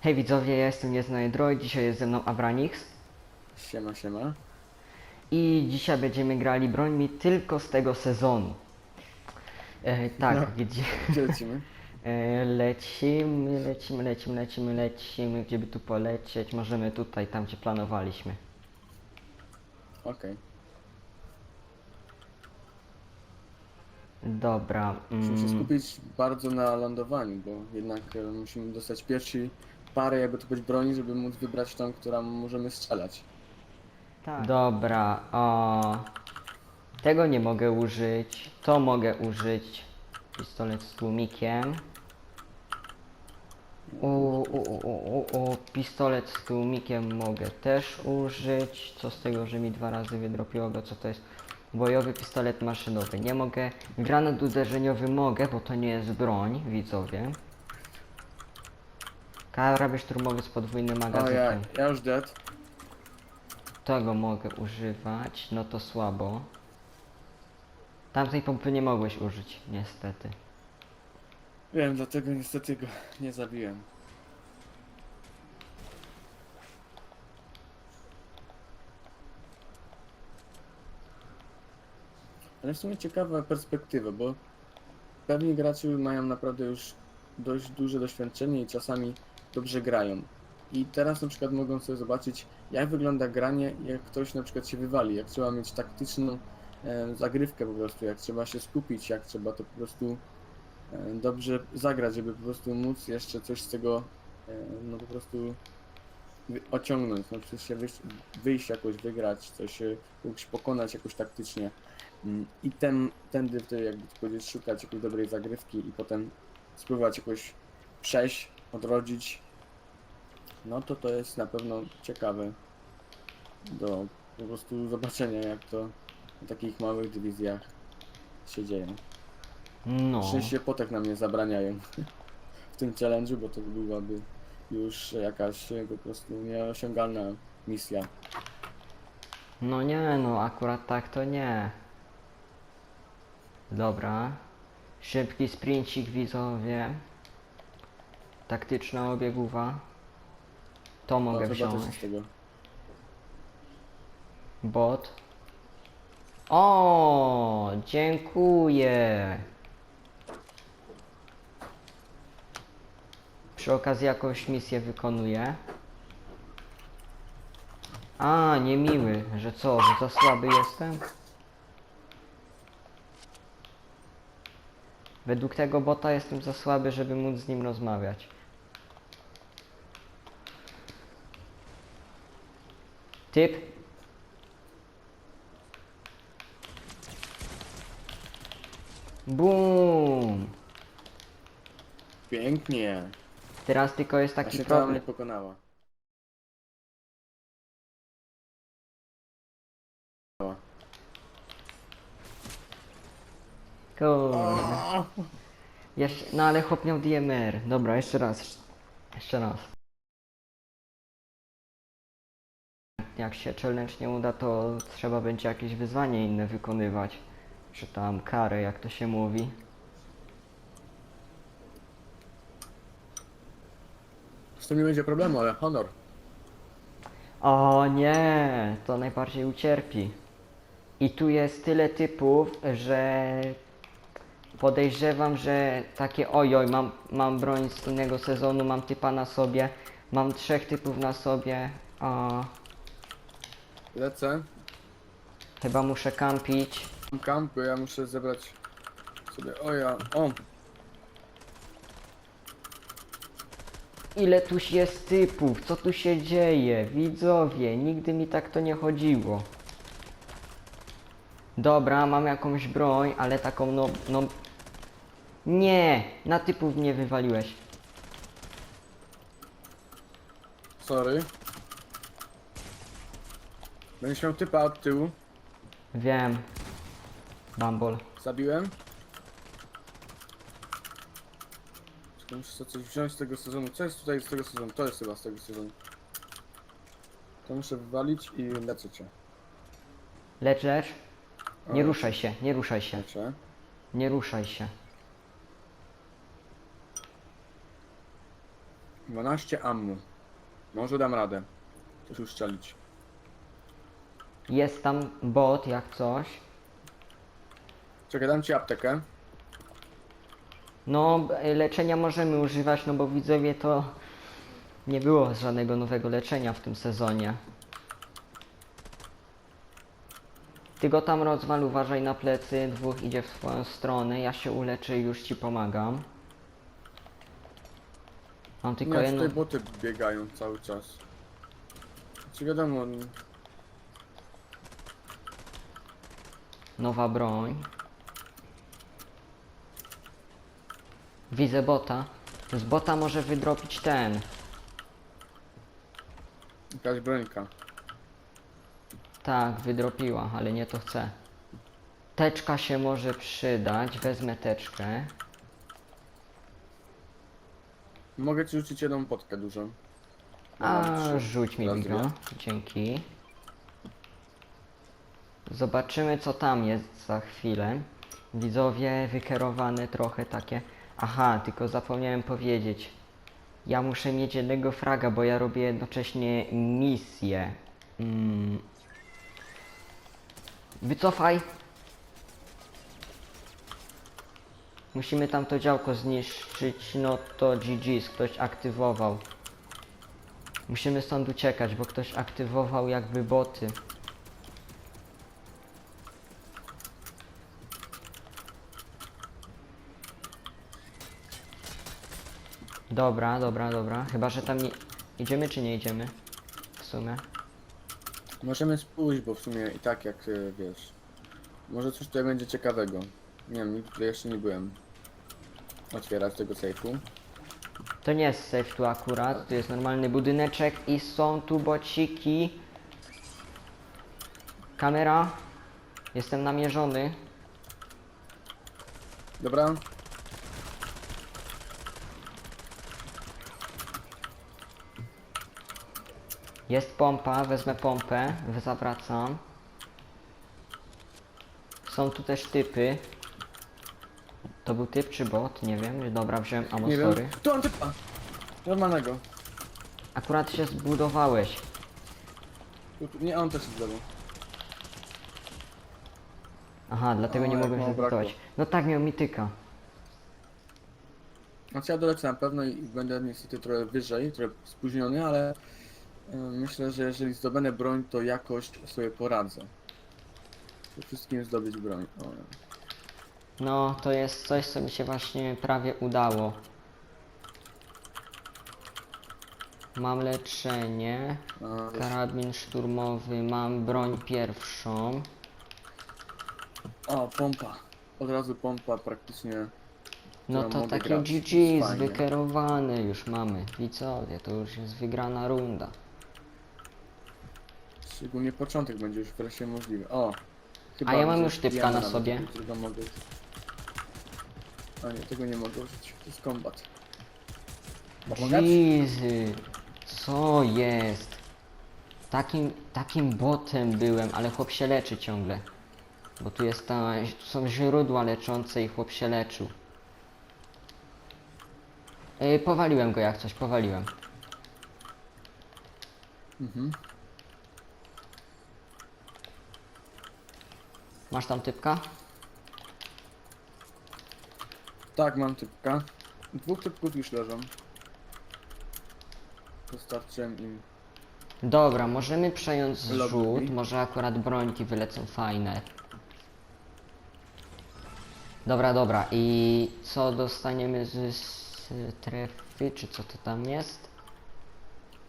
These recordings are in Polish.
Hej widzowie, ja jestem Nieznany Droid, dzisiaj jest ze mną Abranix Siema, siema. i dzisiaj będziemy grali brońmi tylko z tego sezonu. E, tak, No. gdzie Gdzie lecimy? e, lecimy, lecimy, lecimy, lecimy, lecimy, gdzie by tu polecieć, możemy tutaj, tam gdzie planowaliśmy. Okej. Dobra, Musimy się mm, skupić bardzo na lądowaniu, bo jednak e, musimy dostać pierwszy parę, jakby to być broni, żeby móc wybrać tą, która możemy strzelać. dobra, o, tego nie mogę użyć, to mogę użyć, pistolet z tłumikiem. U, u, u, u, u, u, pistolet z tłumikiem mogę też użyć. Co z tego, że mi dwa razy wydropiło go, co to jest? Bojowy pistolet maszynowy nie mogę. Granat uderzeniowy mogę, bo to nie jest broń, widzowie. Karabin szturmowy z podwójnym O, ja, magazynkiem. ja już dead. Tego mogę używać, no to słabo. Tamtej pompy nie mogłeś użyć, niestety. Wiem, dlatego niestety go nie zabiłem. Ale w sumie ciekawa perspektywa, bo pewni gracze mają naprawdę już dość duże doświadczenie i czasami dobrze grają. I teraz na przykład mogą sobie zobaczyć, jak wygląda granie, jak ktoś na przykład się wywali, jak trzeba mieć taktyczną e, zagrywkę po prostu, jak trzeba się skupić, jak trzeba to po prostu e, dobrze zagrać, żeby po prostu móc jeszcze coś z tego e, no po prostu ociągnąć, no przecież się wyjść, wyjść jakoś, wygrać, coś pokonać jakoś taktycznie Mm, i ten, tędy wtedy jakby powiedzieć szukać jakiejś dobrej zagrywki i potem spróbować jakoś przejść, odrodzić no to to jest na pewno ciekawe do po prostu zobaczenia jak to na takich małych dywizjach się dzieje. No. Szczęście potek nam nie zabraniają w tym challenge'u, bo to byłaby już jakaś po prostu nieosiągalna misja. No nie, no akurat tak to nie. Dobra. Szybki sprincik widzowie. Taktyczna obiegówa. To mogę wziąć. z tego. Bot. O, dziękuję. Przy okazji jakąś misję wykonuję. A, niemiły, że co, że za słaby jestem? Według tego bota jestem za słaby, żeby móc z nim rozmawiać. Typ? Bum! Pięknie! Teraz tylko jest taki Właśnie to mnie problem. pokonała. Kurde. Jeszcze, no ale chłop miał DMR. Dobra, jeszcze raz. Jeszcze raz. Jak się challenge nie uda, to trzeba będzie jakieś wyzwanie inne wykonywać. Czy tam karę, jak to się mówi. Z tym nie będzie problemu, ale honor. O nie, to najbardziej ucierpi. I tu jest tyle typów, że podejrzewam, że takie ojoj, mam, mam broń z innego sezonu, mam typa na sobie, mam trzech typów na sobie, o, Lecę. chyba muszę kampić. Mam kampy, ja muszę zebrać sobie. O ja. O! Ile tu jest typów, co tu się dzieje, widzowie, nigdy mi tak to nie chodziło. Dobra, mam jakąś broń, ale taką no, no... Nie, na typów mnie wywaliłeś. Sorry. Będziesz miał typa od tyłu. Wiem. Bumble. Zabiłem. Tylko Muszę sobie coś wziąć z tego sezonu. Co jest tutaj z tego sezonu? To jest chyba z tego sezonu. To muszę wywalić i lecę cię. Lecz, lecz. Nie ruszaj się, nie ruszaj się, Leczę. nie ruszaj się. 12 ammu. Może dam radę. Coś uszczelić. Jest tam bot jak coś. Czekaj, dam ci aptekę. No, b- leczenia możemy używać, no bo widzowie to nie było żadnego nowego leczenia w tym sezonie. Ty go tam rozwal, uważaj na plecy, dwóch idzie w swoją stronę, ja się uleczę i już ci pomagam. Mam tylko Nie, tutaj boty biegają cały czas. Czy wiadomo, Nowa broń. Widzę bota. Z bota może wydropić ten. jakaś brońka. Tak, wydropiła, ale nie to chcę. Teczka się może przydać, wezmę teczkę. Mogę ci rzucić jedną potkę dużą. A, trzy. rzuć mi Raz, dwie. Dzięki. Zobaczymy co tam jest za chwilę. Widzowie wykierowane trochę takie. Aha, tylko zapomniałem powiedzieć. Ja muszę mieć jednego fraga, bo ja robię jednocześnie misję. Mm. Wycofaj! Musimy tam to działko zniszczyć, no to GG's, ktoś aktywował. Musimy stąd uciekać, bo ktoś aktywował jakby boty. Dobra, dobra, dobra. Chyba, że tam nie... Idziemy czy nie idziemy? W sumie. Możemy spójść, bo w sumie i tak jak e, wiesz. Może coś tutaj będzie ciekawego. Nie wiem, nigdy tutaj jeszcze nie byłem. Otwierać tego sejfu. To nie jest safe tu akurat, to jest normalny budyneczek i są tu bociki. Kamera. Jestem namierzony. Dobra, Jest pompa, wezmę pompę, zawracam. Są tu też typy. To był typ czy bot? Nie wiem. Dobra, wziąłem nie amostory. wiem. Tu mam typa! Normalnego. Akurat się zbudowałeś. Tu, tu, nie, on też jest lewo. Aha, dlatego O, nie jak mogłem się brakło. zbudować. No tak, miał mityka. Znaczy ja dolecę na pewno i będę niestety trochę wyżej, trochę spóźniony, ale myślę, że jeżeli zdobędę broń, to jakoś sobie poradzę. Przede wszystkim zdobyć broń. O, No, to jest coś, co mi się właśnie prawie udało. Mam leczenie, a, karabin szturmowy, mam broń pierwszą. o, pompa. Od razu pompa praktycznie. No to mogę takie grać, GG, fajnie. wykierowane już mamy. Widzowie, to już jest wygrana runda. Szczególnie początek będzie już wreszcie możliwy. O! Chyba A ja mam że już typka na nawet, sobie. którego mogę... A nie, tego nie mogę użyć. To jest kombat. Pomagać? Jezy, co jest? Takim, takim botem byłem, ale chłop się leczy ciągle. Bo tu jest ta, tu są źródła leczące i chłop się leczył. Yy, powaliłem go jak coś, powaliłem. Mhm. Masz tam typka? Tak, mam typka. Dwóch typków już leżą. Dostarczyłem im. Dobra, możemy przejąć Lobby. zrzut, może akurat brońki wylecą fajne. Dobra, dobra, i co dostaniemy z, z trefy, czy co to tam jest?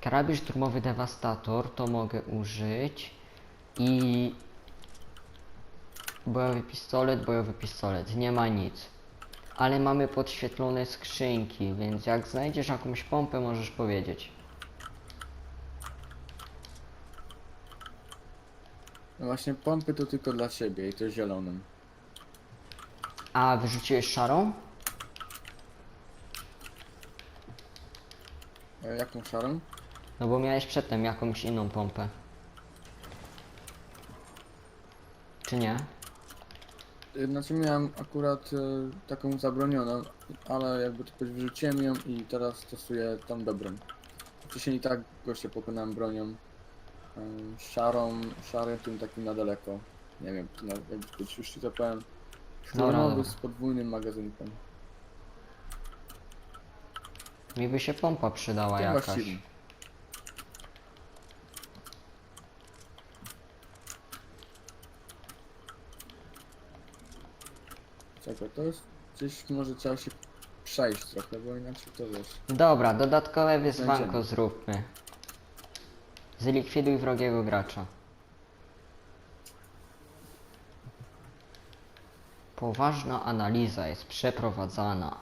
Karabin szturmowy dewastator, to mogę użyć. I... Bojowy pistolet, bojowy pistolet, nie ma nic. Ale mamy podświetlone skrzynki, więc jak znajdziesz jakąś pompę, możesz powiedzieć. No właśnie pompy to tylko dla siebie i to zielonym. A wyrzuciłeś szarą? E, jaką szarą? No bo miałeś przedtem jakąś inną pompę. Czy nie? Y, Znaczy miałem akurat y, taką zabronioną, ale jakby to powiedzieć wyrzuciłem ją i teraz stosuję tą dobrą. Wcześniej i tak goście pokonałem bronią y, szarą, szarym tym takim na daleko. Nie wiem, na, jakby to powiedzieć, już ci to powiem. Dobra, Szturmowy dobra. z podwójnym magazynkiem. Mi by się pompa przydała To jakaś. właściwie. Czekaj, to jest gdzieś może trzeba się przejść trochę, bo inaczej to wiesz. Dobra, dodatkowe wyzwanko Znajdziemy. zróbmy. Zlikwiduj wrogiego gracza. Poważna analiza jest przeprowadzana.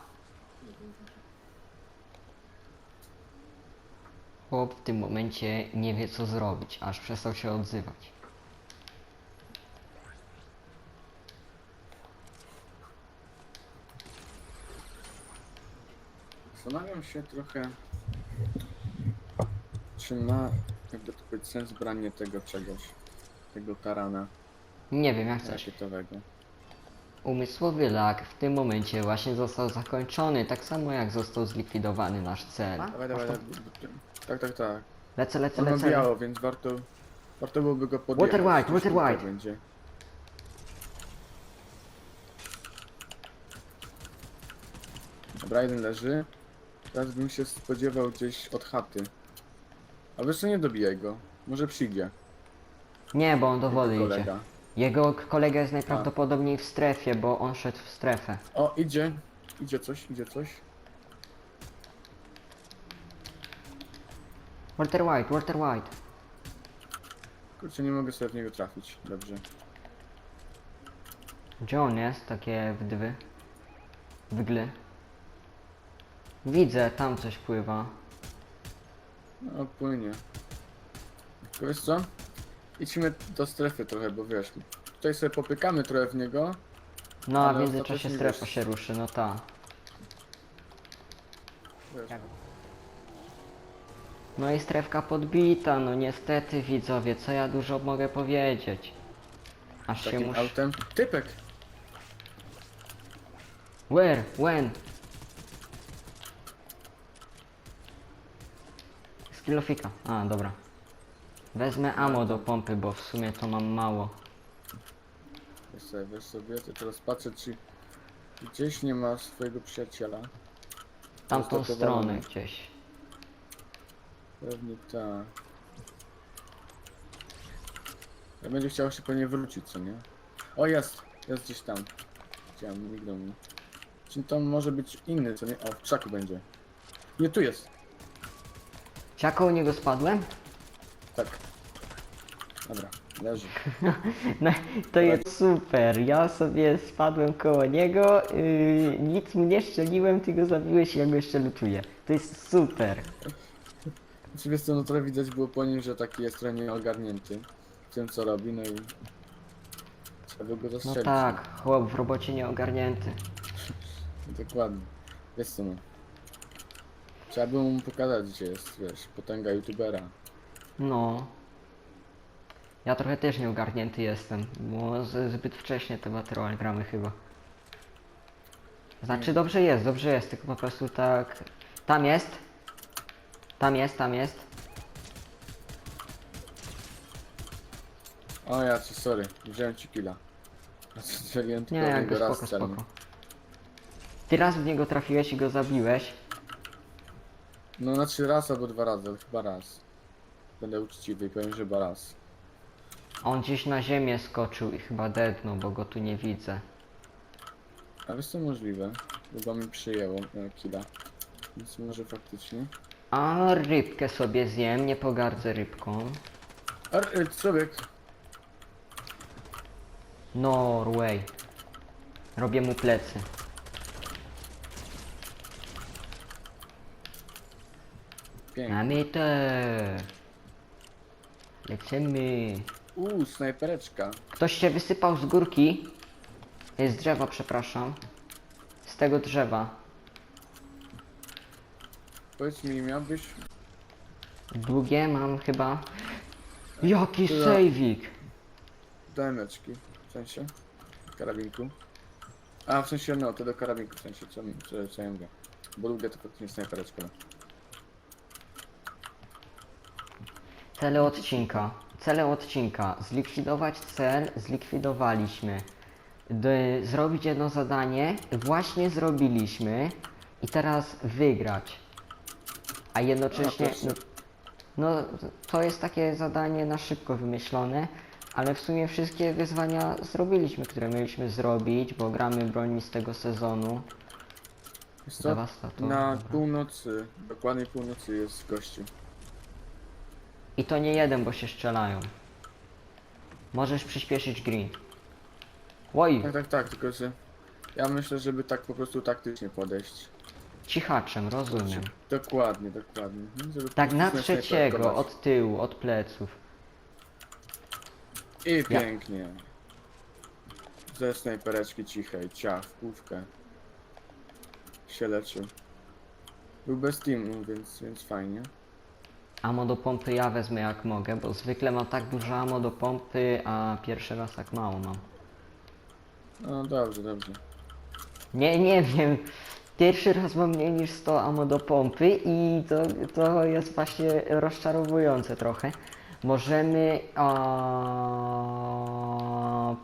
Chłop w tym momencie nie wie co zrobić, aż przestał się odzywać. Zastanawiam się trochę, czy ma jakby to być sens branie tego czegoś, tego tarana Nie wiem jak chcesz. rakietowego. Umysłowy lag w tym momencie właśnie został zakończony, tak samo jak został zlikwidowany nasz cel. Dawaj, dawaj, dawaj. Tak, tak, tak. Lecę, lecę, On ma lecę. biało, więc warto, warto byłoby go podjechać. Water white, water white. Będzie. Dobra, jeden leży. Teraz bym się spodziewał gdzieś od chaty. A wiesz co, nie dobijaj go. Może przyjdzie. Nie, bo on do wody idzie. kolega. Jego kolega jest najprawdopodobniej w strefie, bo on szedł w strefę. O, idzie. Idzie coś, idzie coś. Walter White, Walter White. Kurczę, nie mogę sobie w niego trafić. Dobrze. Gdzie on jest? Takie wdwy. Wygly. Widzę, tam coś pływa. No, płynie. Tylko wiesz co? Idźmy do strefy trochę, bo wiesz, tutaj sobie popykamy trochę w niego. No, a w międzyczasie ostatecznie strefa wiesz- się ruszy, no ta. Wiesz, No i strefka podbita, no niestety widzowie, co ja dużo mogę powiedzieć. Aż się takim muszę... autem. Typek! Where? When? Skillofika. A, dobra. Wezmę ammo do pompy, bo w sumie to mam mało. Weź sobie, weź sobie, to teraz patrzę, czy gdzieś nie ma swojego przyjaciela. Tamtą stronę gdzieś. Pewnie tak. Ja będzie chciał się pewnie wrócić, co nie? O, jest! Jest gdzieś tam. Chciałem, mignął mi. Czy to może być inny, co nie? O, w krzaku będzie. Nie, tu jest! Ciako u niego spadłem? Tak. Dobra, leży. No, to jest super. Ja sobie spadłem koło niego, yy, nic mu nie szczeliłem, ty go zabiłeś i ja go jeszcze lutuję. To jest super. Czy wiesz co, no trochę widać było po nim, że taki jest trochę nieogarnięty w tym, co robi, no i trzeba by go No tak, chłop w robocie nieogarnięty. Dokładnie. Wiesz co, no. Trzeba by mu pokazać, gdzie jest, wiesz, potęga youtubera. No. Ja trochę też nieogarnięty jestem, bo z- zbyt wcześnie te Battle gramy chyba. Znaczy dobrze jest, dobrze jest, tylko po prostu tak... Tam jest. Tam jest, tam jest. O ja ci, sorry, wziąłem ci killa. Strzeliłem Nie, tylko w jakby niego raz spoko, celnie. spoko. Ty raz w niego trafiłeś i go zabiłeś. No znaczy raz albo dwa razy, ale chyba raz. Będę uczciwy i powiem, że chyba raz. On gdzieś na ziemię skoczył i chyba deadnął, bo go tu nie widzę. A wiesz co możliwe? Chyba mi przyjęło e, killa. Więc może faktycznie. A rybkę sobie zjem, nie pogardzę rybką. A, e, człowiek! Norway. Robię mu plecy. Pięknie. Mamy to. Lecimy. Uuu, snajpereczka. Ktoś się wysypał z górki. Z drzewa, przepraszam. Z tego drzewa. Powiedz mi, miałbyś Długie mam chyba. Jaki Tyle. sejwik! dameczki? W sensie? karabinku. A, w sensie, no, to do karabinku, w sensie, co, co, co ja mówię. Bo długie to faktycznie snajpereczka. Cele odcinka. Cele odcinka. Zlikwidować cel, zlikwidowaliśmy. D- zrobić jedno zadanie, właśnie zrobiliśmy. I teraz wygrać. A jednocześnie. Proszę. no, to jest takie zadanie na szybko wymyślone, ale w sumie wszystkie wyzwania zrobiliśmy, które mieliśmy zrobić, bo gramy brońmi z tego sezonu. Wiesz co? Na dobra. północy, dokładnej północy jest gościu. I to nie jeden, bo się strzelają. Możesz przyspieszyć green. Oj, Tak, tak, tak, tylko że ja myślę, żeby tak po prostu taktycznie podejść. cichaczem, rozumiem. Dokładnie, dokładnie. Mhm, Żeby po Tak prostu na trzeciego, od tyłu, od pleców. I pięknie. Ze snajpereczki cichej, ciach, w główkę. Się leczył. Był bez teamu, więc, więc fajnie. Amo do pompy ja wezmę jak mogę, bo zwykle mam tak dużo amo do pompy, a pierwszy raz tak mało mam. No dobrze, dobrze. Nie, nie wiem. Pierwszy raz mam mniej niż 100 amo do pompy i to, to jest właśnie rozczarowujące trochę. Możemy a,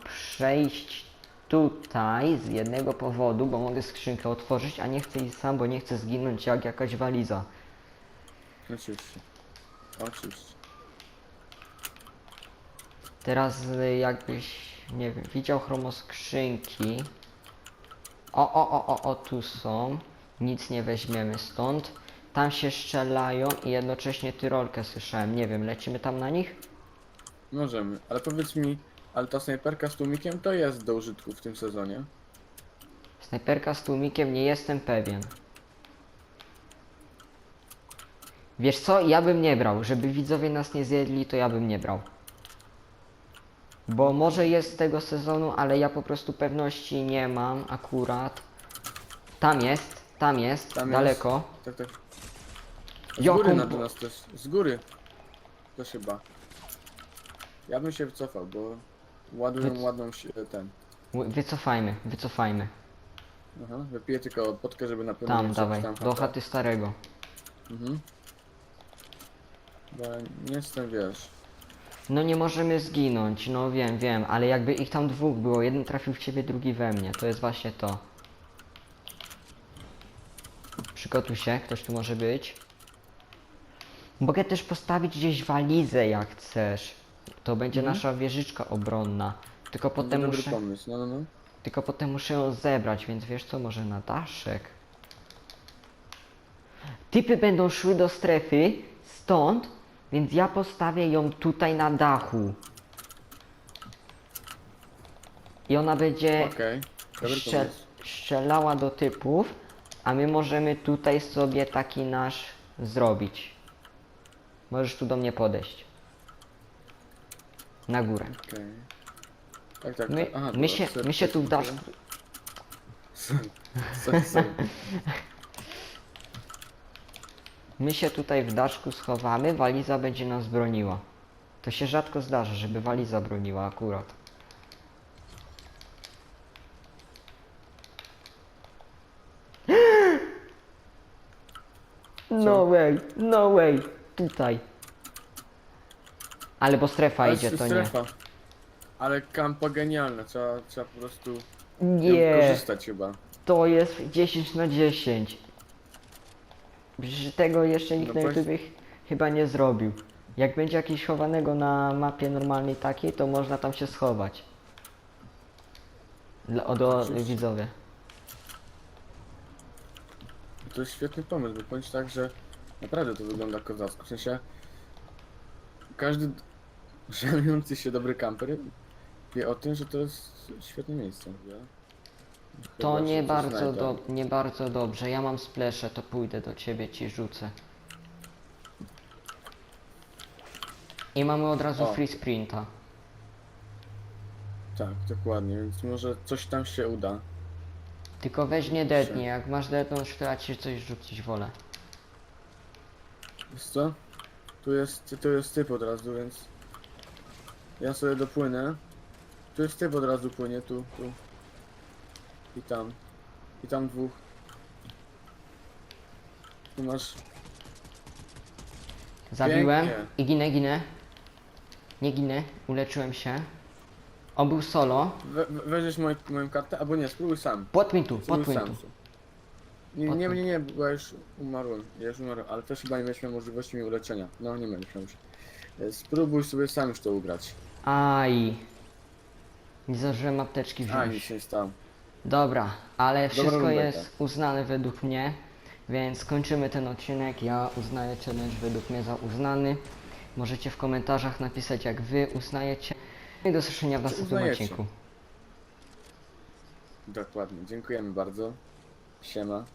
przejść tutaj z jednego powodu, bo mogę skrzynkę otworzyć, a nie chcę iść sam, bo nie chcę zginąć jak jakaś waliza. Oczywiście. Oczywiście. Teraz y, jakbyś, nie wiem, widział chromoskrzynki. O, o, o, o, o, tu są. Nic nie weźmiemy stąd. Tam się strzelają i jednocześnie tyrolkę słyszałem. Nie wiem, lecimy tam na nich? Możemy, ale powiedz mi, ale ta snajperka z tłumikiem to jest do użytku w tym sezonie? Snajperka z tłumikiem, nie jestem pewien. Wiesz co, ja bym nie brał. Żeby widzowie nas nie zjedli, to ja bym nie brał. Bo może jest z tego sezonu, ale ja po prostu pewności nie mam akurat. Tam jest, tam jest, Tam jest. daleko. Tak, tak. Z góry na nas też. Z góry. To chyba. Ja bym się wycofał, bo ładują Wyc- ładną się ten. Wy- Wycofajmy, wycofajmy. Aha, wypiję tylko potkę, żeby na pewno Tam, nie dawaj, do chaty starego. Mhm. Bo nie jestem, wiesz. No nie możemy zginąć, no wiem, wiem, ale jakby ich tam dwóch było, jeden trafił w ciebie, drugi we mnie, to jest właśnie to. Przygotuj się, ktoś tu może być. Mogę też postawić gdzieś walizę jak chcesz. To będzie Mhm. nasza wieżyczka obronna. Tylko potem dobry muszę, pomysł, no no no. tylko potem muszę ją zebrać, więc wiesz co, może na daszek. Typy będą szły do strefy stąd, więc ja postawię ją tutaj na dachu. I ona będzie Okej. Dobry strzel pomysł. strzelała do typów, a my możemy tutaj sobie taki nasz zrobić. Możesz tu do mnie podejść. Na górę. Okej. Tak, tak. My, tak. Aha, my, dobra, się, my się tu w daszku... My się tutaj w daszku schowamy, waliza będzie nas broniła. To się rzadko zdarza, żeby waliza broniła akurat. No way, no way, tutaj. Ale bo strefa idzie, to nie. strefa. Ale kampa genialna, trzeba, trzeba po prostu Nie, wykorzystać chyba. to jest 10 na 10. Przecież tego jeszcze nikt No na właśnie. YouTube ch- chyba nie zrobił. Jak będzie jakieś chowanego na mapie normalnej takiej, to można tam się schować. Dla, o, do Oczywiście. widzowie. To jest świetny pomysł, bo powiem ci tak, że naprawdę to wygląda kozacko. W sensie każdy żenujący się dobry kamper wie o tym, że to jest świetne miejsce. To nie bardzo, znajdę. do, nie bardzo dobrze. Ja mam splesze, to pójdę do ciebie, ci rzucę. I mamy od razu O. free sprinta. Tak, dokładnie, więc może coś tam się uda. Tylko weź nie dednie, jak masz dednąć, to ja ci coś rzucić wolę. Wiesz co? Tu jest, tu jest typ od razu, więc ja sobie dopłynę. Tu jest typ od razu płynie, tu, tu. I tam. I tam dwóch. Tu masz. Zabiłem Pięknie. i ginę, ginę. Nie ginę, uleczyłem się. On był solo. We, we, weźmiesz moją, moją kartę, albo nie, spróbuj sam. Podpłyń tu, Spróbuj sam. tu. Nie, nie, nie, nie, bo ja już umarłem. Ja już umarłem, ale też chyba nie mieliśmy możliwości mi uleczenia. No nie już. E, Spróbuj sobie sam już to ugrać. Aj. Nie zdążyłem apteczki A, nic wziąć. się nie stało. Dobra, ale wszystko jest uznane według mnie, więc kończymy ten odcinek. Ja uznaję challenge według mnie za uznany. Możecie w komentarzach napisać jak wy uznajecie. No I do zobaczenia w następnym uznajecie? odcinku. Dokładnie. Dziękujemy bardzo. Siema.